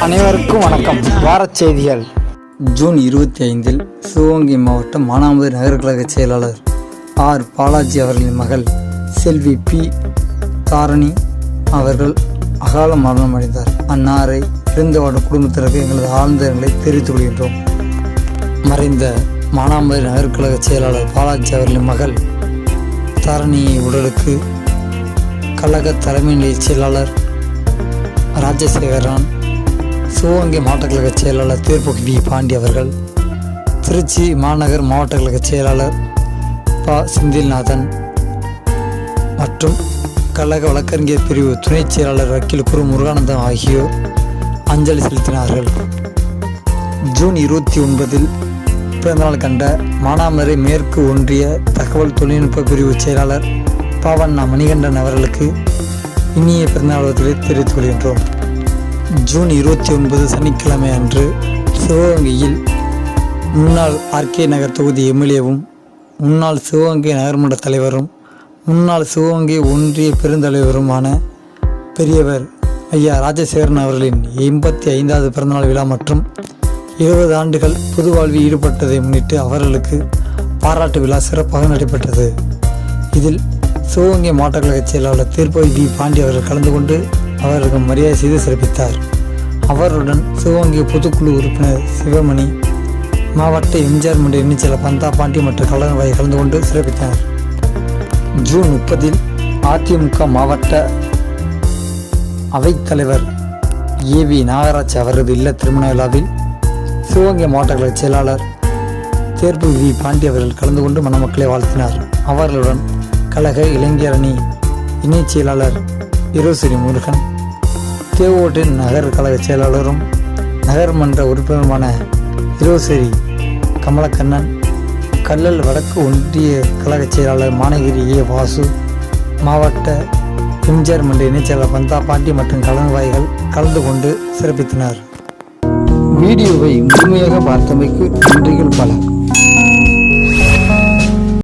அனைவருக்கும் வணக்கம். வாரச் செய்திகள். ஜூன் இருபத்தி ஐந்தில் சிவகங்கை மாவட்டம் மானாமதுரை நகர்கழக செயலாளர் ஆர் பாலாஜி அவர்களின் மகள் செல்வி பி தாரணி அவர்கள் அகால மரணம் அடைந்தார். அன்னாரை இறந்தவாட குடும்பத்திற்கு எங்களது ஆழ்ந்த இரங்கலை தெரிவித்துக் கொள்கின்றோம். மறைந்த மானாமதுரை நகர்கழக செயலாளர் பாலாஜி அவர்களின் மகள் தாரணியை உடலுக்கு கழக தலைமை நிலைய செயலாளர் ராஜசேகரன் சிவகங்கை மாவட்ட கழக செயலாளர் தீர்ப்பு வி. பாண்டி அவர்கள் திருச்சி மாநகர் மாவட்ட கழக செயலாளர் ப. செந்தில்நாதன் மற்றும் கழக வழக்கறிஞர் பிரிவு துணைச் செயலாளர் வக்கீல் குரு முருகானந்தம் ஆகியோர் அஞ்சலி செலுத்தினார்கள். ஜூன் இருபத்தி ஒன்பதில் பிறந்தநாள் கண்ட மானாமரை மேற்கு ஒன்றிய தகவல் தொழில்நுட்ப பிரிவு செயலாளர் பாவண்ணா மணிகண்டன் அவர்களுக்கு இனிய பிறந்தநாள் தெரிவித்துக் கொள்கின்றோம். ஜூன் இருபத்தி ஒன்பது சனிக்கிழமை அன்று சிவகங்கையில் முன்னாள் ஆர்கே நகர் தொகுதி எம்எல்ஏவும் முன்னாள் சிவகங்கை நகர்மன்ற தலைவரும் முன்னாள் சிவகங்கை ஒன்றிய பெருந்தலைவருமான பெரியவர் ஐயா ராஜசேகரன் அவர்களின் எண்பத்தி ஐந்தாவது பிறந்தநாள் விழா மற்றும் இருபது ஆண்டுகள் பொது வாழ்வில் ஈடுபட்டதை முன்னிட்டு அவர்களுக்கு பாராட்டு விழா சிறப்பாக நடைபெற்றது. இதில் சிவகங்கை மாவட்ட கழக செயலாளர் தீர்ப்பை வி பாண்டி அவர்கள் கலந்து கொண்டு அவருக்கு மரியாதை செய்து சிறப்பித்தார். அவருடன் சிவகங்கை பொதுக்குழு உறுப்பினர் சிவமணி மாவட்ட எம்ஜிஆர் மன்ற எண்ணிச்சல பந்தா பாண்டி மற்றும் கலந்துவாயை கலந்து கொண்டு சிறப்பித்தனர். ஜூன் முப்பதில் அதிமுக மாவட்ட அவைத்தலைவர் வி நாகராஜ் அவரது இல்ல திருமண விழாவில் சிவகங்கை மாவட்ட கழக செயலாளர் தேர்வு வி பாண்டி அவர்கள் கலந்து கொண்டு மணமக்களை வாழ்த்தினார். அவர்களுடன் கழக இளைஞரணி இணைச் செயலாளர் இருசிறி முருகன். தேவோட்டின் நகர் கழக செயலாளரும் நகர்மன்ற உறுப்பினருமான இருசிறி கமலக்கண்ணன் கல்லல் வடக்கு ஒன்றிய கழக செயலாளர் மானகிரி ஏ. வாசு மாவட்ட எம்ஜிஆர் மன்ற இணைச்செயலாளர் பந்தா பாண்டி மற்றும் கலன்வாய்கள் கலந்து கொண்டு சிறப்பித்தனர். வீடியோவை முழுமையாக பார்த்தமைக்கு நன்றிகள் பல.